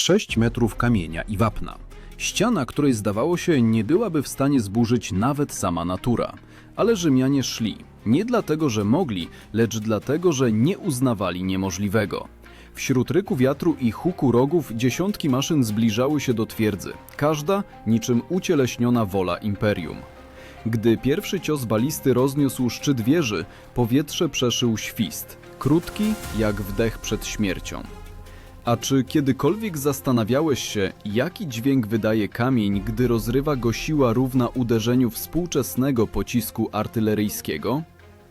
6 metrów kamienia i wapna. Ściana, której zdawało się nie byłaby w stanie zburzyć nawet sama natura. Ale Rzymianie szli. Nie dlatego, że mogli, lecz dlatego, że nie uznawali niemożliwego. Wśród ryku wiatru i huku rogów dziesiątki maszyn zbliżały się do twierdzy, każda niczym ucieleśniona wola imperium. Gdy pierwszy cios balisty rozniósł szczyt wieży, powietrze przeszył świst, krótki jak wdech przed śmiercią. A czy kiedykolwiek zastanawiałeś się, jaki dźwięk wydaje kamień, gdy rozrywa go siła równa uderzeniu współczesnego pocisku artyleryjskiego?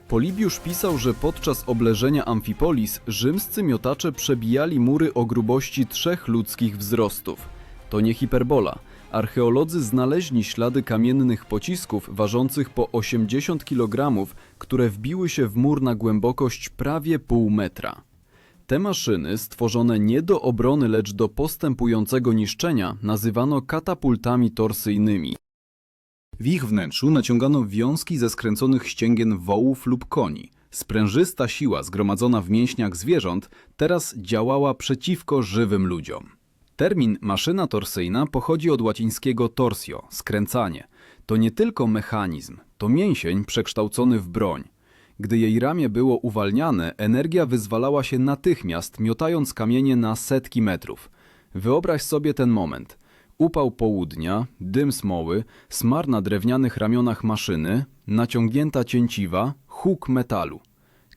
Polibiusz pisał, że podczas obleżenia Amfipolis rzymscy miotacze przebijali mury o grubości trzech ludzkich wzrostów. To nie hiperbola. Archeolodzy znaleźli ślady kamiennych pocisków ważących po 80 kg, które wbiły się w mur na głębokość prawie pół metra. Te maszyny, stworzone nie do obrony, lecz do postępującego niszczenia, nazywano katapultami torsyjnymi. W ich wnętrzu naciągano wiązki ze skręconych ścięgien wołów lub koni. Sprężysta siła zgromadzona w mięśniach zwierząt teraz działała przeciwko żywym ludziom. Termin maszyna torsyjna pochodzi od łacińskiego torsio skręcanie. To nie tylko mechanizm, to mięsień przekształcony w broń. Gdy jej ramię było uwalniane, energia wyzwalała się natychmiast, miotając kamienie na setki metrów. Wyobraź sobie ten moment. Upał południa, dym smoły, smar na drewnianych ramionach maszyny, naciągnięta cięciwa, huk metalu.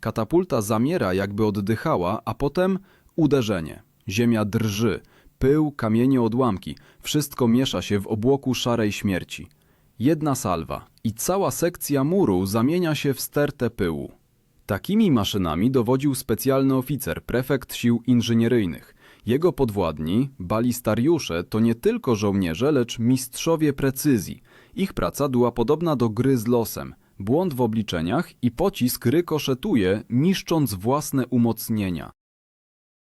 Katapulta zamiera, jakby oddychała, a potem uderzenie. Ziemia drży, pył, kamienie, odłamki. Wszystko miesza się w obłoku szarej śmierci. Jedna salwa i cała sekcja muru zamienia się w stertę pyłu. Takimi maszynami dowodził specjalny oficer, prefekt sił inżynieryjnych. Jego podwładni, balistariusze, to nie tylko żołnierze, lecz mistrzowie precyzji. Ich praca była podobna do gry z losem. Błąd w obliczeniach i pocisk rykoszetuje, niszcząc własne umocnienia.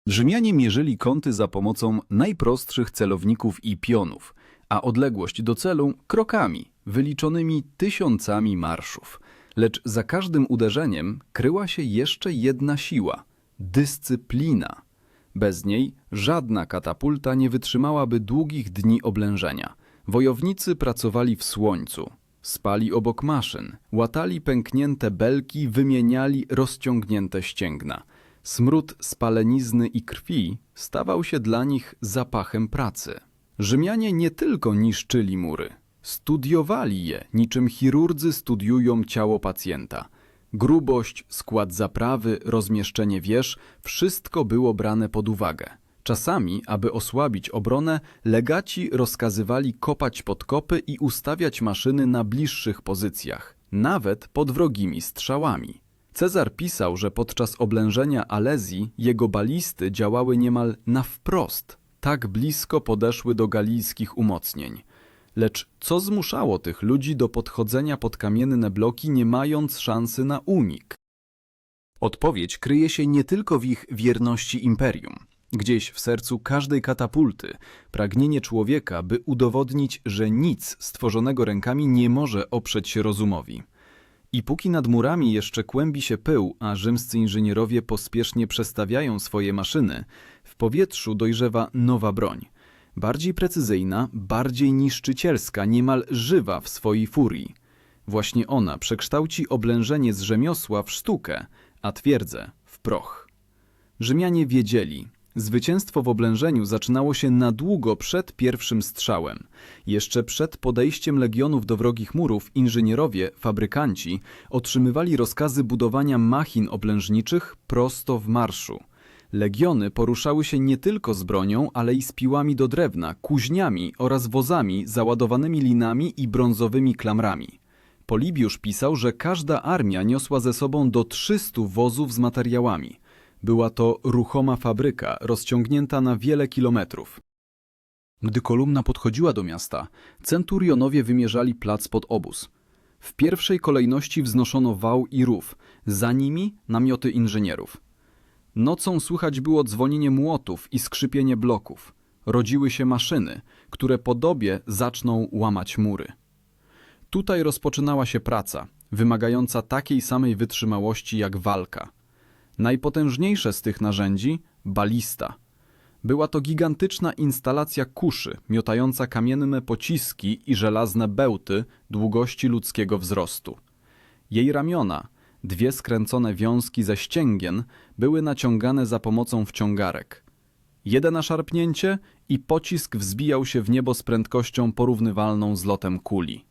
Rzymianie mierzyli kąty za pomocą najprostszych celowników i pionów, a odległość do celu krokami, wyliczonymi tysiącami marszów. Lecz za każdym uderzeniem kryła się jeszcze jedna siła dyscyplina. Bez niej żadna katapulta nie wytrzymałaby długich dni oblężenia. Wojownicy pracowali w słońcu, spali obok maszyn, łatali pęknięte belki, wymieniali rozciągnięte ścięgna. Smród spalenizny i krwi stawał się dla nich zapachem pracy. Rzymianie nie tylko niszczyli mury, studiowali je, niczym chirurdzy studiują ciało pacjenta. Grubość, skład zaprawy, rozmieszczenie wież wszystko było brane pod uwagę. Czasami, aby osłabić obronę, legaci rozkazywali kopać podkopy i ustawiać maszyny na bliższych pozycjach, nawet pod wrogimi strzałami. Cezar pisał, że podczas oblężenia Alezji jego balisty działały niemal na wprost, tak blisko podeszły do galijskich umocnień. Lecz co zmuszało tych ludzi do podchodzenia pod kamienne bloki, nie mając szansy na unik? Odpowiedź kryje się nie tylko w ich wierności imperium. Gdzieś w sercu każdej katapulty pragnienie człowieka, by udowodnić, że nic stworzonego rękami nie może oprzeć się rozumowi. I póki nad murami jeszcze kłębi się pył, a rzymscy inżynierowie pospiesznie przestawiają swoje maszyny, w powietrzu dojrzewa nowa broń. Bardziej precyzyjna, bardziej niszczycielska, niemal żywa w swojej furii. Właśnie ona przekształci oblężenie z rzemiosła w sztukę, a twierdzę w proch. Rzymianie wiedzieli, zwycięstwo w oblężeniu zaczynało się na długo przed pierwszym strzałem. Jeszcze przed podejściem legionów do wrogich murów inżynierowie, fabrykanci otrzymywali rozkazy budowania machin oblężniczych prosto w marszu. Legiony poruszały się nie tylko z bronią, ale i z piłami do drewna, kuźniami oraz wozami załadowanymi linami i brązowymi klamrami. Polibiusz pisał, że każda armia niosła ze sobą do 300 wozów z materiałami. Była to ruchoma fabryka, rozciągnięta na wiele kilometrów. Gdy kolumna podchodziła do miasta, centurionowie wymierzali plac pod obóz. W pierwszej kolejności wznoszono wał i rów, za nimi namioty inżynierów. Nocą słychać było dzwonienie młotów i skrzypienie bloków. Rodziły się maszyny, które po dobie zaczną łamać mury. Tutaj rozpoczynała się praca, wymagająca takiej samej wytrzymałości jak walka. Najpotężniejsze z tych narzędzi balista. Była to gigantyczna instalacja kuszy, miotająca kamienne pociski i żelazne bełty długości ludzkiego wzrostu. Jej ramiona, dwie skręcone wiązki ze ścięgien, były naciągane za pomocą wciągarek. Jeden na szarpnięcie i pocisk wzbijał się w niebo z prędkością porównywalną z lotem kuli.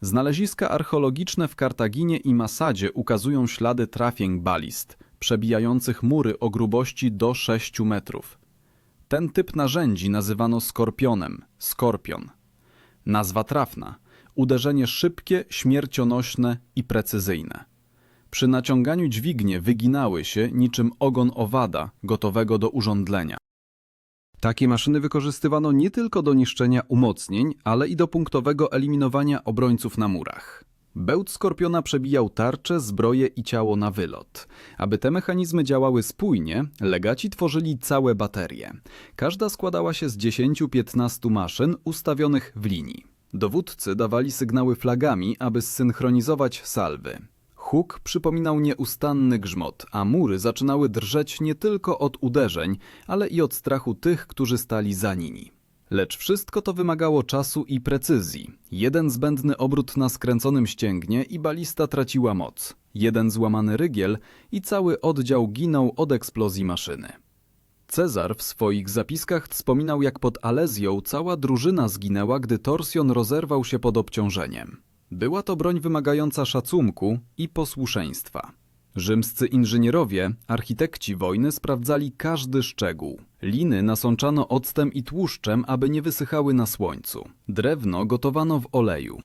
Znaleziska archeologiczne w Kartaginie i Masadzie ukazują ślady trafień balist, przebijających mury o grubości do 6 metrów. Ten typ narzędzi nazywano skorpionem, skorpion. Nazwa trafna, uderzenie szybkie, śmiercionośne i precyzyjne. Przy naciąganiu dźwignie wyginały się niczym ogon owada gotowego do urządlenia. Takie maszyny wykorzystywano nie tylko do niszczenia umocnień, ale i do punktowego eliminowania obrońców na murach. Bełt skorpiona przebijał tarcze, zbroje i ciało na wylot. Aby te mechanizmy działały spójnie, legaci tworzyli całe baterie. Każda składała się z 10-15 maszyn ustawionych w linii. Dowódcy dawali sygnały flagami, aby zsynchronizować salwy. Huk przypominał nieustanny grzmot, a mury zaczynały drżeć nie tylko od uderzeń, ale i od strachu tych, którzy stali za nimi. Lecz wszystko to wymagało czasu i precyzji. Jeden zbędny obrót na skręconym ścięgnie i balista traciła moc. Jeden złamany rygiel i cały oddział ginął od eksplozji maszyny. Cezar w swoich zapiskach wspominał, jak pod Alezją cała drużyna zginęła, gdy torsjon rozerwał się pod obciążeniem. Była to broń wymagająca szacunku i posłuszeństwa. Rzymscy inżynierowie, architekci wojny sprawdzali każdy szczegół. Liny nasączano octem i tłuszczem, aby nie wysychały na słońcu. Drewno gotowano w oleju.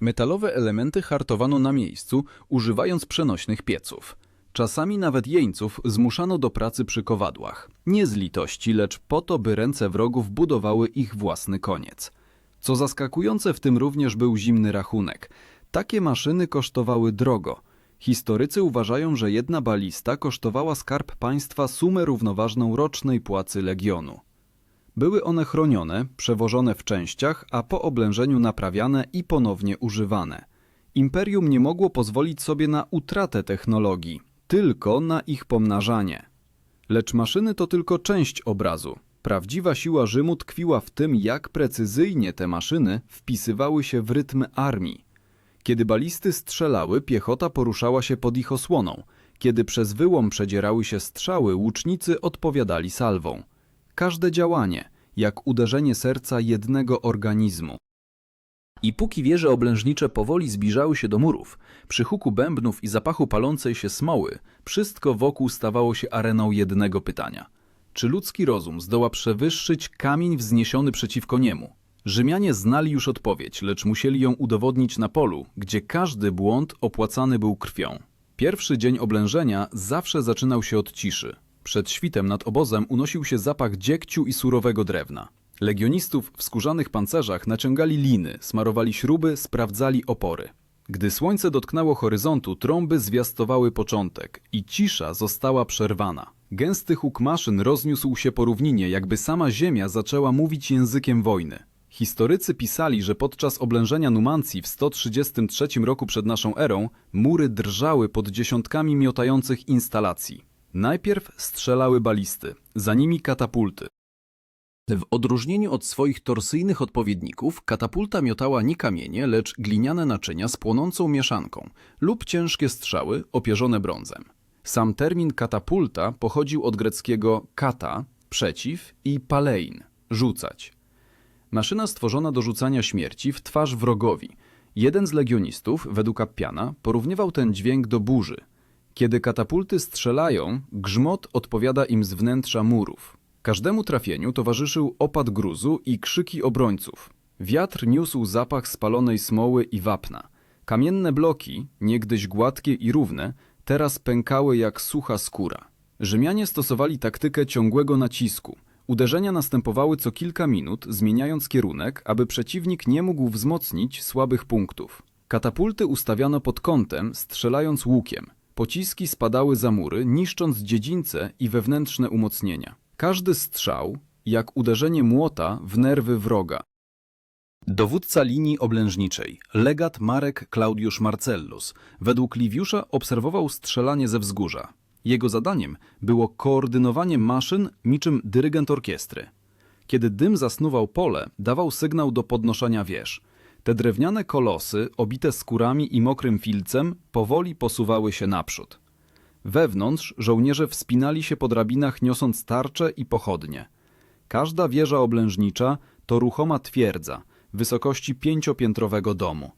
Metalowe elementy hartowano na miejscu, używając przenośnych pieców. Czasami nawet jeńców zmuszano do pracy przy kowadłach. Nie z litości, lecz po to, by ręce wrogów budowały ich własny koniec. Co zaskakujące w tym również był zimny rachunek. Takie maszyny kosztowały drogo. Historycy uważają, że jedna balista kosztowała skarb państwa sumę równoważną rocznej płacy legionu. Były one chronione, przewożone w częściach, a po oblężeniu naprawiane i ponownie używane. Imperium nie mogło pozwolić sobie na utratę technologii, tylko na ich pomnażanie. Lecz maszyny to tylko część obrazu. Prawdziwa siła Rzymu tkwiła w tym, jak precyzyjnie te maszyny wpisywały się w rytm armii. Kiedy balisty strzelały, piechota poruszała się pod ich osłoną. Kiedy przez wyłom przedzierały się strzały, łucznicy odpowiadali salwą. Każde działanie, jak uderzenie serca jednego organizmu. I póki wieże oblężnicze powoli zbliżały się do murów, przy huku bębnów i zapachu palącej się smoły, wszystko wokół stawało się areną jednego pytania. Czy ludzki rozum zdoła przewyższyć kamień wzniesiony przeciwko niemu? Rzymianie znali już odpowiedź, lecz musieli ją udowodnić na polu, gdzie każdy błąd opłacany był krwią. Pierwszy dzień oblężenia zawsze zaczynał się od ciszy. Przed świtem nad obozem unosił się zapach dziegciu i surowego drewna. Legionistów w skórzanych pancerzach naciągali liny, smarowali śruby, sprawdzali opory. Gdy słońce dotknęło horyzontu, trąby zwiastowały początek i cisza została przerwana. Gęsty huk maszyn rozniósł się po równinie, jakby sama ziemia zaczęła mówić językiem wojny. Historycy pisali, że podczas oblężenia Numancji w 133 roku przed naszą erą mury drżały pod dziesiątkami miotających instalacji. Najpierw strzelały balisty, za nimi katapulty. W odróżnieniu od swoich torsyjnych odpowiedników, katapulta miotała nie kamienie, lecz gliniane naczynia z płonącą mieszanką lub ciężkie strzały opierzone brązem. Sam termin katapulta pochodził od greckiego kata, przeciw i palein, rzucać. Maszyna stworzona do rzucania śmierci w twarz wrogowi. Jeden z legionistów, według Appiana, porównywał ten dźwięk do burzy. Kiedy katapulty strzelają, grzmot odpowiada im z wnętrza murów. Każdemu trafieniu towarzyszył opad gruzu i krzyki obrońców. Wiatr niósł zapach spalonej smoły i wapna. Kamienne bloki, niegdyś gładkie i równe, teraz pękały jak sucha skóra. Rzymianie stosowali taktykę ciągłego nacisku. Uderzenia następowały co kilka minut, zmieniając kierunek, aby przeciwnik nie mógł wzmocnić słabych punktów. Katapulty ustawiano pod kątem, strzelając łukiem. Pociski spadały za mury, niszcząc dziedzińce i wewnętrzne umocnienia. Każdy strzał, jak uderzenie młota w nerwy wroga. Dowódca linii oblężniczej, legat Marek Claudiusz Marcellus, według Liwiusza obserwował strzelanie ze wzgórza. Jego zadaniem było koordynowanie maszyn niczym dyrygent orkiestry. Kiedy dym zasnuwał pole, dawał sygnał do podnoszenia wież. Te drewniane kolosy, obite skórami i mokrym filcem, powoli posuwały się naprzód. Wewnątrz żołnierze wspinali się po drabinach niosąc tarcze i pochodnie. Każda wieża oblężnicza to ruchoma twierdza wysokości pięciopiętrowego domu.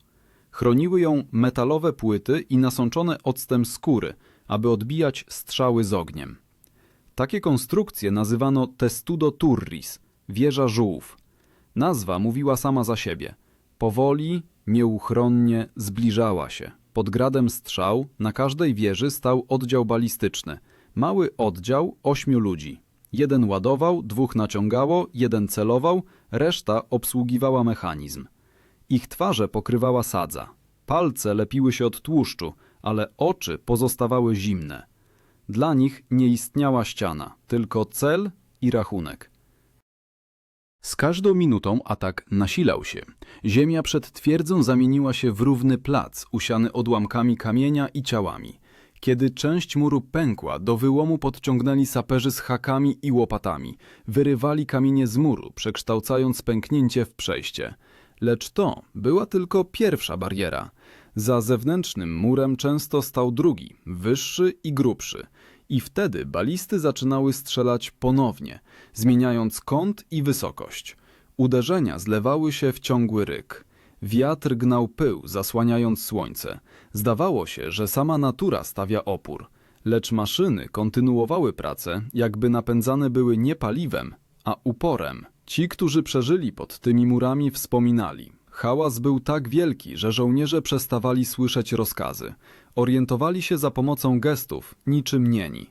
Chroniły ją metalowe płyty i nasączone octem skóry, aby odbijać strzały z ogniem. Takie konstrukcje nazywano testudo turris, wieża żółw. Nazwa mówiła sama za siebie. Powoli, nieuchronnie zbliżała się. Pod gradem strzał na każdej wieży stał oddział balistyczny. Mały oddział ośmiu ludzi. Jeden ładował, dwóch naciągało, jeden celował, reszta obsługiwała mechanizm. Ich twarze pokrywała sadza. Palce lepiły się od tłuszczu, ale oczy pozostawały zimne. Dla nich nie istniała ściana, tylko cel i rachunek. Z każdą minutą atak nasilał się. Ziemia przed twierdzą zamieniła się w równy plac, usiany odłamkami kamienia i ciałami. Kiedy część muru pękła, do wyłomu podciągnęli saperzy z hakami i łopatami. Wyrywali kamienie z muru, przekształcając pęknięcie w przejście. Lecz to była tylko pierwsza bariera. Za zewnętrznym murem często stał drugi, wyższy i grubszy. I wtedy balisty zaczynały strzelać ponownie, zmieniając kąt i wysokość. Uderzenia zlewały się w ciągły ryk. Wiatr gnał pył, zasłaniając słońce. Zdawało się, że sama natura stawia opór. Lecz maszyny kontynuowały pracę, jakby napędzane były nie paliwem, a uporem. Ci, którzy przeżyli pod tymi murami, wspominali. Hałas był tak wielki, że żołnierze przestawali słyszeć rozkazy. Orientowali się za pomocą gestów, niczym nieni.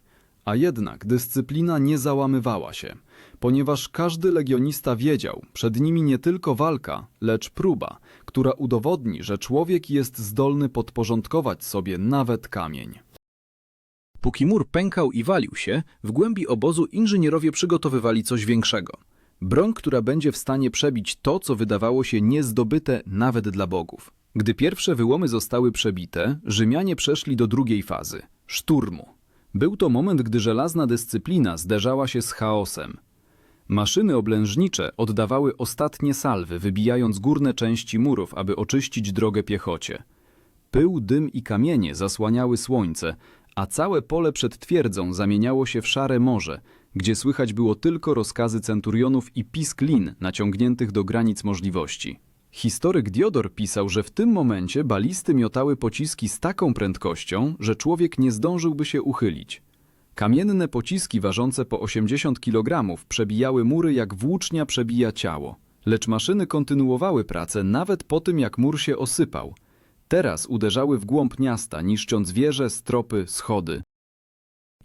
A jednak dyscyplina nie załamywała się, ponieważ każdy legionista wiedział, przed nimi nie tylko walka, lecz próba, która udowodni, że człowiek jest zdolny podporządkować sobie nawet kamień. Póki mur pękał i walił się, w głębi obozu inżynierowie przygotowywali coś większego. Broń, która będzie w stanie przebić to, co wydawało się niezdobyte nawet dla bogów. Gdy pierwsze wyłomy zostały przebite, Rzymianie przeszli do drugiej fazy szturmu. Był to moment, gdy żelazna dyscyplina zderzała się z chaosem. Maszyny oblężnicze oddawały ostatnie salwy, wybijając górne części murów, aby oczyścić drogę piechocie. Pył, dym i kamienie zasłaniały słońce, a całe pole przed twierdzą zamieniało się w szare morze, gdzie słychać było tylko rozkazy centurionów i pisk lin naciągniętych do granic możliwości. Historyk Diodor pisał, że w tym momencie balisty miotały pociski z taką prędkością, że człowiek nie zdążyłby się uchylić. Kamienne pociski ważące po 80 kg przebijały mury jak włócznia przebija ciało. Lecz maszyny kontynuowały pracę nawet po tym, jak mur się osypał. Teraz uderzały w głąb miasta, niszcząc wieże, stropy, schody.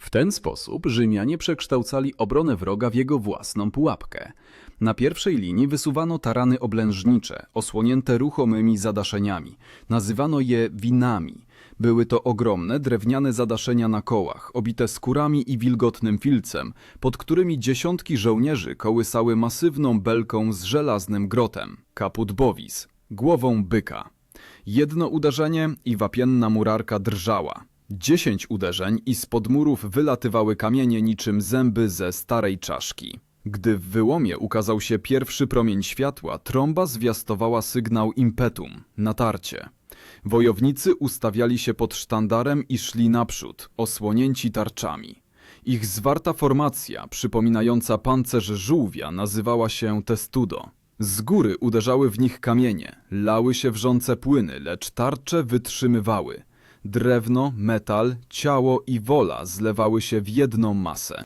W ten sposób Rzymianie przekształcali obronę wroga w jego własną pułapkę. Na pierwszej linii wysuwano tarany oblężnicze, osłonięte ruchomymi zadaszeniami. Nazywano je winami. Były to ogromne drewniane zadaszenia na kołach, obite skórami i wilgotnym filcem, pod którymi dziesiątki żołnierzy kołysały masywną belką z żelaznym grotem, kaput bovis, głową byka. Jedno uderzenie i wapienna murarka drżała. Dziesięć uderzeń i spod murów wylatywały kamienie niczym zęby ze starej czaszki. Gdy w wyłomie ukazał się pierwszy promień światła, trąba zwiastowała sygnał impetum, natarcie. Wojownicy ustawiali się pod sztandarem i szli naprzód, osłonięci tarczami. Ich zwarta formacja, przypominająca pancerz żółwia, nazywała się testudo. Z góry uderzały w nich kamienie, lały się wrzące płyny, lecz tarcze wytrzymywały. Drewno, metal, ciało i wola zlewały się w jedną masę.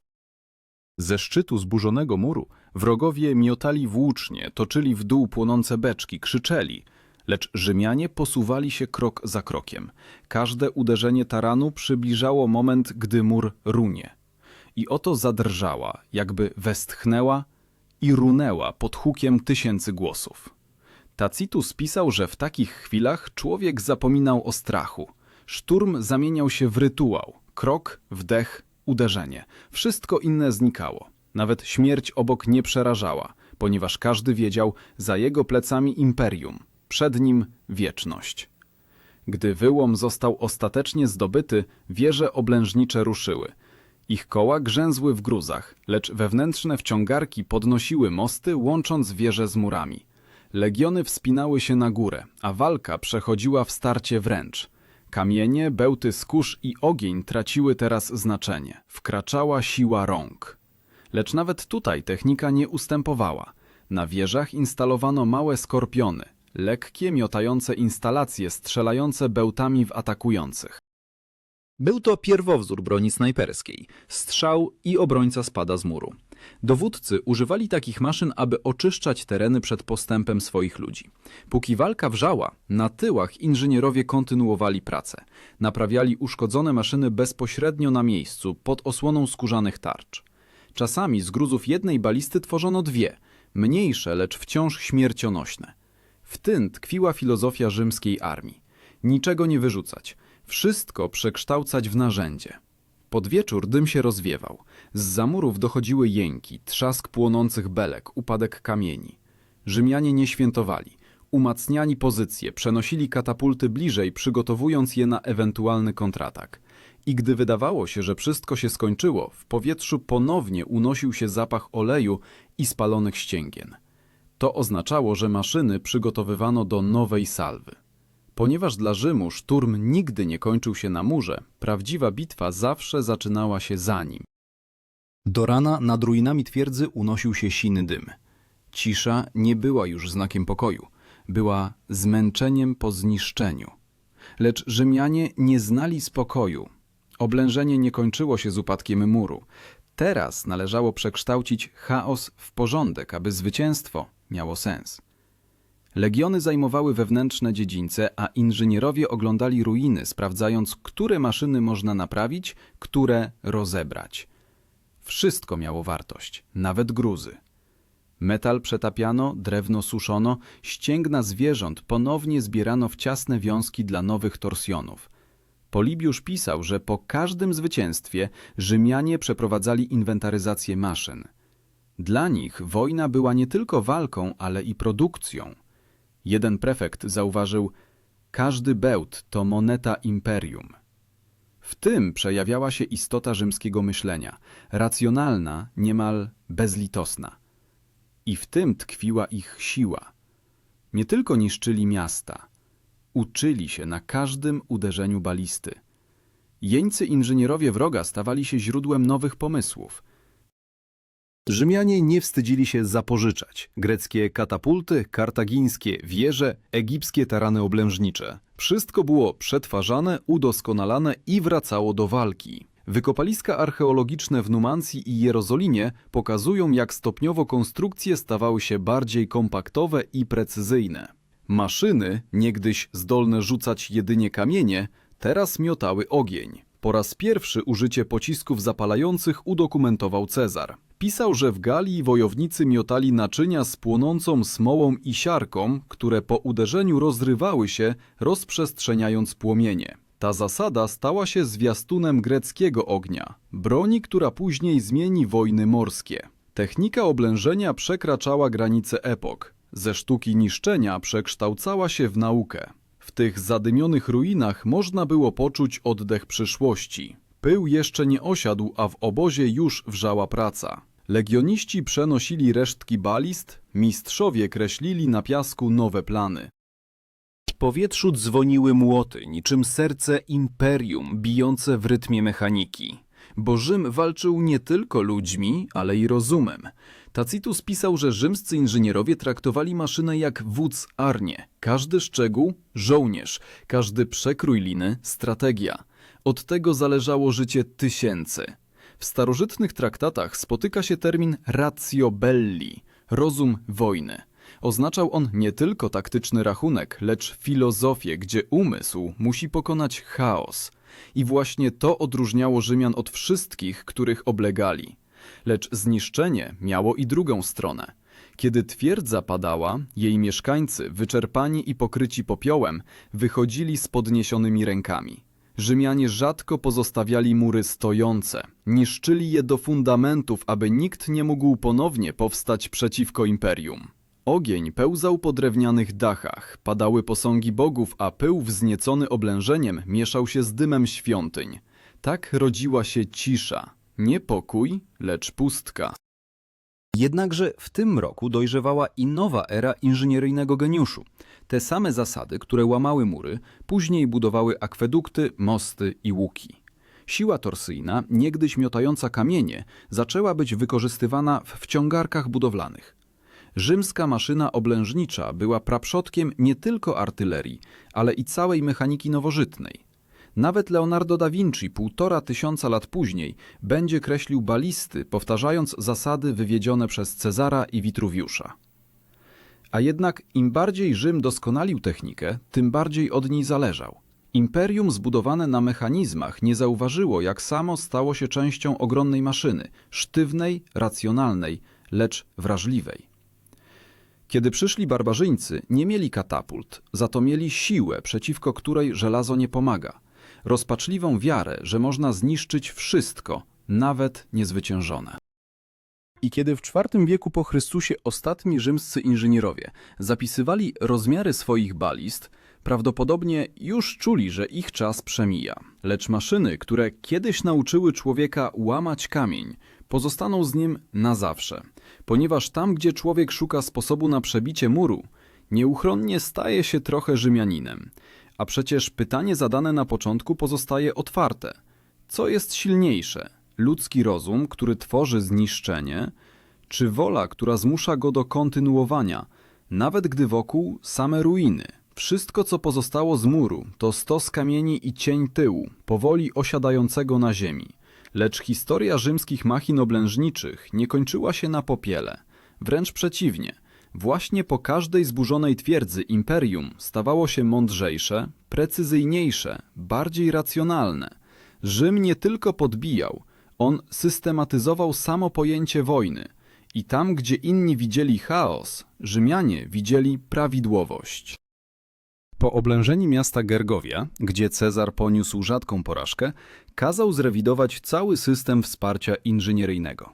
Ze szczytu zburzonego muru wrogowie miotali włócznie, toczyli w dół płonące beczki, krzyczeli, lecz Rzymianie posuwali się krok za krokiem. Każde uderzenie taranu przybliżało moment, gdy mur runie. I oto zadrżała, jakby westchnęła i runęła pod hukiem tysięcy głosów. Tacitus pisał, że w takich chwilach człowiek zapominał o strachu. Szturm zamieniał się w rytuał. Krok, wdech, uderzenie. Wszystko inne znikało. Nawet śmierć obok nie przerażała, ponieważ każdy wiedział za jego plecami imperium, przed nim wieczność. Gdy wyłom został ostatecznie zdobyty, wieże oblężnicze ruszyły. Ich koła grzęzły w gruzach, lecz wewnętrzne wciągarki podnosiły mosty, łącząc wieże z murami. Legiony wspinały się na górę, a walka przechodziła w starcie wręcz. Kamienie, bełty z kurz i ogień traciły teraz znaczenie. Wkraczała siła rąk. Lecz nawet tutaj technika nie ustępowała. Na wieżach instalowano małe skorpiony, lekkie miotające instalacje strzelające bełtami w atakujących. Był to pierwowzór broni snajperskiej, strzał i obrońca spada z muru. Dowódcy używali takich maszyn, aby oczyszczać tereny przed postępem swoich ludzi. Póki walka wrzała, na tyłach inżynierowie kontynuowali pracę. Naprawiali uszkodzone maszyny bezpośrednio na miejscu, pod osłoną skórzanych tarcz. Czasami z gruzów jednej balisty tworzono dwie, mniejsze, lecz wciąż śmiercionośne. W tym tkwiła filozofia rzymskiej armii. Niczego nie wyrzucać, wszystko przekształcać w narzędzie. Pod wieczór dym się rozwiewał. Z zamurów dochodziły jęki, trzask płonących belek, upadek kamieni. Rzymianie nie świętowali. Umacniani pozycje, przenosili katapulty bliżej, przygotowując je na ewentualny kontratak. I gdy wydawało się, że wszystko się skończyło, w powietrzu ponownie unosił się zapach oleju i spalonych ścięgien. To oznaczało, że maszyny przygotowywano do nowej salwy. Ponieważ dla Rzymu szturm nigdy nie kończył się na murze, prawdziwa bitwa zawsze zaczynała się za nim. Do rana nad ruinami twierdzy unosił się siny dym. Cisza nie była już znakiem pokoju, była zmęczeniem po zniszczeniu. Lecz Rzymianie nie znali spokoju. Oblężenie nie kończyło się z upadkiem muru. Teraz należało przekształcić chaos w porządek, aby zwycięstwo miało sens. Legiony zajmowały wewnętrzne dziedzińce, a inżynierowie oglądali ruiny, sprawdzając, które maszyny można naprawić, które rozebrać. Wszystko miało wartość, nawet gruzy. Metal przetapiano, drewno suszono, ścięgna zwierząt ponownie zbierano w ciasne wiązki dla nowych torsjonów. Polibiusz pisał, że po każdym zwycięstwie Rzymianie przeprowadzali inwentaryzację maszyn. Dla nich wojna była nie tylko walką, ale i produkcją. Jeden prefekt zauważył: Każdy bełt to moneta imperium. W tym przejawiała się istota rzymskiego myślenia, racjonalna, niemal bezlitosna. I w tym tkwiła ich siła. Nie tylko niszczyli miasta, uczyli się na każdym uderzeniu balisty. Jeńcy inżynierowie wroga stawali się źródłem nowych pomysłów. Rzymianie nie wstydzili się zapożyczać. Greckie katapulty, kartagińskie wieże, egipskie tarany oblężnicze. Wszystko było przetwarzane, udoskonalane i wracało do walki. Wykopaliska archeologiczne w Numancji i Jerozolimie pokazują, jak stopniowo konstrukcje stawały się bardziej kompaktowe i precyzyjne. Maszyny, niegdyś zdolne rzucać jedynie kamienie, teraz miotały ogień. Po raz pierwszy użycie pocisków zapalających udokumentował Cezar. Pisał, że w Galii wojownicy miotali naczynia z płonącą smołą i siarką, które po uderzeniu rozrywały się, rozprzestrzeniając płomienie. Ta zasada stała się zwiastunem greckiego ognia, broni, która później zmieni wojny morskie. Technika oblężenia przekraczała granice epok. Ze sztuki niszczenia przekształcała się w naukę. Tych zadymionych ruinach można było poczuć oddech przyszłości. Pył jeszcze nie osiadł, a w obozie już wrzała praca. Legioniści przenosili resztki balist, mistrzowie kreślili na piasku nowe plany. W powietrzu dzwoniły młoty, niczym serce imperium bijące w rytmie mechaniki. Bo Rzym walczył nie tylko ludźmi, ale i rozumem. Tacitus pisał, że rzymscy inżynierowie traktowali maszynę jak wódz armię. Każdy szczegół żołnierz, każdy przekrój liny strategia. Od tego zależało życie tysięcy. W starożytnych traktatach spotyka się termin ratio belli, rozum wojny. Oznaczał on nie tylko taktyczny rachunek, lecz filozofię, gdzie umysł musi pokonać chaos. I właśnie to odróżniało Rzymian od wszystkich, których oblegali. Lecz zniszczenie miało i drugą stronę. Kiedy twierdza padała, jej mieszkańcy, wyczerpani i pokryci popiołem, wychodzili z podniesionymi rękami. Rzymianie rzadko pozostawiali mury stojące, niszczyli je do fundamentów, aby nikt nie mógł ponownie powstać przeciwko imperium. Ogień pełzał po drewnianych dachach, padały posągi bogów, a pył wzniecony oblężeniem mieszał się z dymem świątyń. Tak rodziła się cisza. Nie pokój, lecz pustka. Jednakże w tym roku dojrzewała i nowa era inżynieryjnego geniuszu. Te same zasady, które łamały mury, później budowały akwedukty, mosty i łuki. Siła torsyjna, niegdyś miotająca kamienie, zaczęła być wykorzystywana w wciągarkach budowlanych. Rzymska maszyna oblężnicza była praprzodkiem nie tylko artylerii, ale i całej mechaniki nowożytnej. Nawet Leonardo da Vinci półtora tysiąca lat później będzie kreślił balisty, powtarzając zasady wywiedzione przez Cezara i Witruwiusza. A jednak im bardziej Rzym doskonalił technikę, tym bardziej od niej zależał. Imperium zbudowane na mechanizmach nie zauważyło, jak samo stało się częścią ogromnej maszyny, sztywnej, racjonalnej, lecz wrażliwej. Kiedy przyszli barbarzyńcy, nie mieli katapult, za to mieli siłę, przeciwko której żelazo nie pomaga. Rozpaczliwą wiarę, że można zniszczyć wszystko, nawet niezwyciężone. I kiedy w IV wieku po Chrystusie ostatni rzymscy inżynierowie zapisywali rozmiary swoich balist, prawdopodobnie już czuli, że ich czas przemija. Lecz maszyny, które kiedyś nauczyły człowieka łamać kamień, pozostaną z nim na zawsze, ponieważ tam, gdzie człowiek szuka sposobu na przebicie muru, nieuchronnie staje się trochę Rzymianinem. A przecież pytanie zadane na początku pozostaje otwarte. Co jest silniejsze? Ludzki rozum, który tworzy zniszczenie, czy wola, która zmusza go do kontynuowania, nawet gdy wokół same ruiny? Wszystko, co pozostało z muru, to stos kamieni i cień tyłu, powoli osiadającego na ziemi. Lecz historia rzymskich machin oblężniczych nie kończyła się na popiele. Wręcz przeciwnie. Właśnie po każdej zburzonej twierdzy imperium stawało się mądrzejsze, precyzyjniejsze, bardziej racjonalne. Rzym nie tylko podbijał, on systematyzował samo pojęcie wojny. I tam, gdzie inni widzieli chaos, Rzymianie widzieli prawidłowość. Po oblężeniu miasta Gergowia, gdzie Cezar poniósł rzadką porażkę, kazał zrewidować cały system wsparcia inżynieryjnego.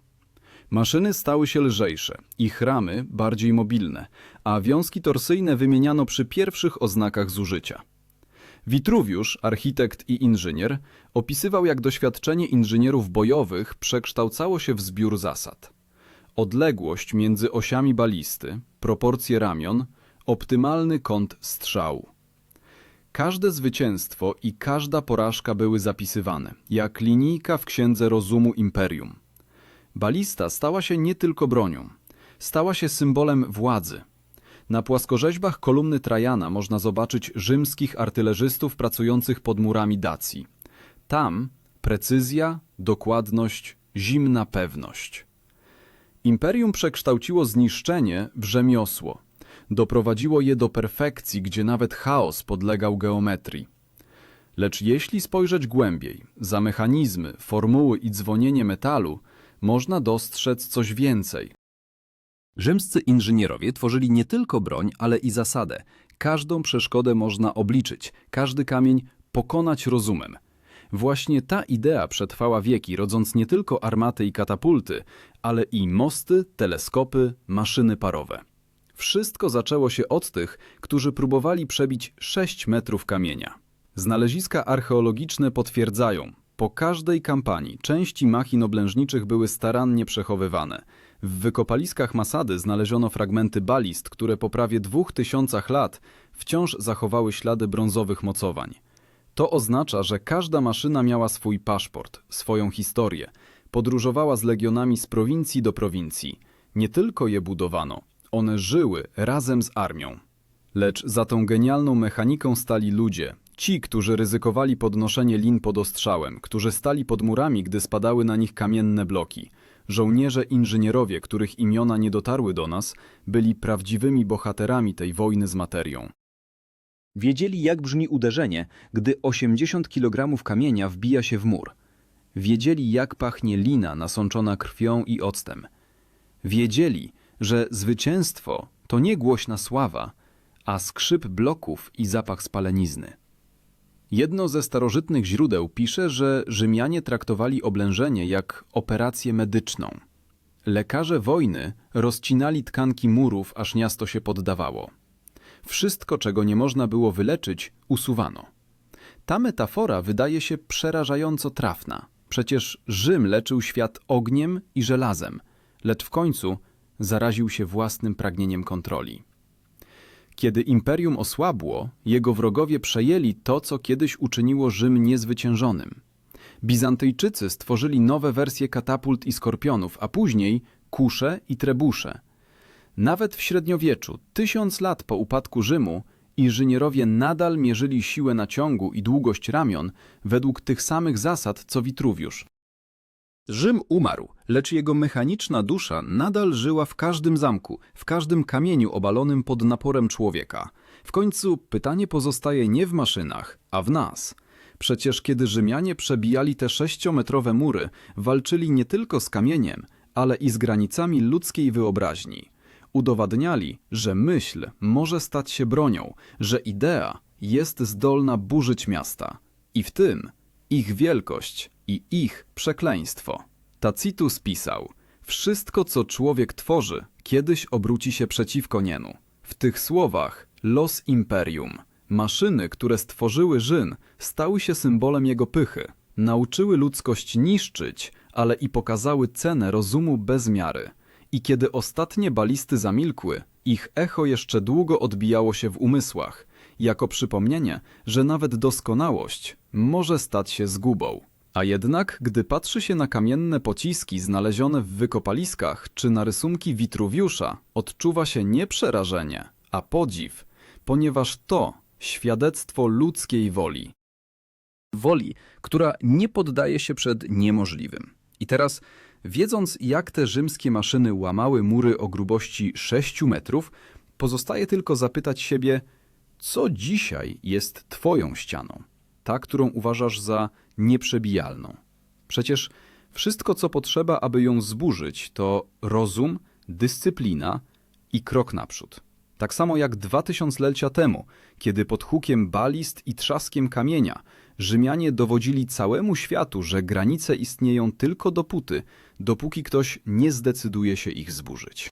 Maszyny stały się lżejsze, ich ramy bardziej mobilne, a wiązki torsyjne wymieniano przy pierwszych oznakach zużycia. Witruwiusz, architekt i inżynier, opisywał jak doświadczenie inżynierów bojowych przekształcało się w zbiór zasad. Odległość między osiami balisty, proporcje ramion, optymalny kąt strzału. Każde zwycięstwo i każda porażka były zapisywane, jak linijka w księdze rozumu imperium. Balista stała się nie tylko bronią, stała się symbolem władzy. Na płaskorzeźbach kolumny Trajana można zobaczyć rzymskich artylerzystów pracujących pod murami Dacji. Tam precyzja, dokładność, zimna pewność. Imperium przekształciło zniszczenie w rzemiosło. Doprowadziło je do perfekcji, gdzie nawet chaos podlegał geometrii. Lecz jeśli spojrzeć głębiej, za mechanizmy, formuły i dzwonienie metalu, można dostrzec coś więcej. Rzymscy inżynierowie tworzyli nie tylko broń, ale i zasadę. Każdą przeszkodę można obliczyć, każdy kamień pokonać rozumem. Właśnie ta idea przetrwała wieki, rodząc nie tylko armaty i katapulty, ale i mosty, teleskopy, maszyny parowe. Wszystko zaczęło się od tych, którzy próbowali przebić 6 metrów kamienia. Znaleziska archeologiczne potwierdzają, po każdej kampanii części machin oblężniczych były starannie przechowywane. W wykopaliskach Masady znaleziono fragmenty balist, które po prawie dwóch tysiącach lat wciąż zachowały ślady brązowych mocowań. To oznacza, że każda maszyna miała swój paszport, swoją historię. Podróżowała z legionami z prowincji do prowincji. Nie tylko je budowano, one żyły razem z armią. Lecz za tą genialną mechaniką stali ludzie, ci, którzy ryzykowali podnoszenie lin pod ostrzałem, którzy stali pod murami, gdy spadały na nich kamienne bloki. Żołnierze inżynierowie, których imiona nie dotarły do nas, byli prawdziwymi bohaterami tej wojny z materią. Wiedzieli, jak brzmi uderzenie, gdy 80 kg kamienia wbija się w mur. Wiedzieli, jak pachnie lina nasączona krwią i octem. Wiedzieli, że zwycięstwo to nie głośna sława, a skrzyp bloków i zapach spalenizny. Jedno ze starożytnych źródeł pisze, że Rzymianie traktowali oblężenie jak operację medyczną. Lekarze wojny rozcinali tkanki murów, aż miasto się poddawało. Wszystko, czego nie można było wyleczyć, usuwano. Ta metafora wydaje się przerażająco trafna. Przecież Rzym leczył świat ogniem i żelazem, lecz w końcu zaraził się własnym pragnieniem kontroli. Kiedy imperium osłabło, jego wrogowie przejęli to, co kiedyś uczyniło Rzym niezwyciężonym. Bizantyjczycy stworzyli nowe wersje katapult i skorpionów, a później kusze i trebusze. Nawet w średniowieczu, tysiąc lat po upadku Rzymu, inżynierowie nadal mierzyli siłę naciągu i długość ramion według tych samych zasad co Witruwiusz. Rzym umarł, lecz jego mechaniczna dusza nadal żyła w każdym zamku, w każdym kamieniu obalonym pod naporem człowieka. W końcu pytanie pozostaje nie w maszynach, a w nas. Przecież kiedy Rzymianie przebijali te sześciometrowe mury, walczyli nie tylko z kamieniem, ale i z granicami ludzkiej wyobraźni. Udowadniali, że myśl może stać się bronią, że idea jest zdolna burzyć miasta. I w tym ich wielkość i ich przekleństwo. Tacitus pisał: Wszystko, co człowiek tworzy, kiedyś obróci się przeciwko niemu. W tych słowach los imperium. Maszyny, które stworzyły Rzym, stały się symbolem jego pychy. Nauczyły ludzkość niszczyć, ale i pokazały cenę rozumu bez miary. I kiedy ostatnie balisty zamilkły, ich echo jeszcze długo odbijało się w umysłach, jako przypomnienie, że nawet doskonałość może stać się zgubą. A jednak, gdy patrzy się na kamienne pociski znalezione w wykopaliskach czy na rysunki Witruwiusza, odczuwa się nie przerażenie, a podziw, ponieważ to świadectwo ludzkiej woli. Woli, która nie poddaje się przed niemożliwym. I teraz, wiedząc jak te rzymskie maszyny łamały mury o grubości 6 metrów, pozostaje tylko zapytać siebie, co dzisiaj jest Twoją ścianą? Ta, którą uważasz za nieprzebijalną. Przecież wszystko, co potrzeba, aby ją zburzyć, to rozum, dyscyplina i krok naprzód. Tak samo jak dwa tysiąclecia temu, kiedy pod hukiem balist i trzaskiem kamienia Rzymianie dowodzili całemu światu, że granice istnieją tylko dopóty, dopóki ktoś nie zdecyduje się ich zburzyć.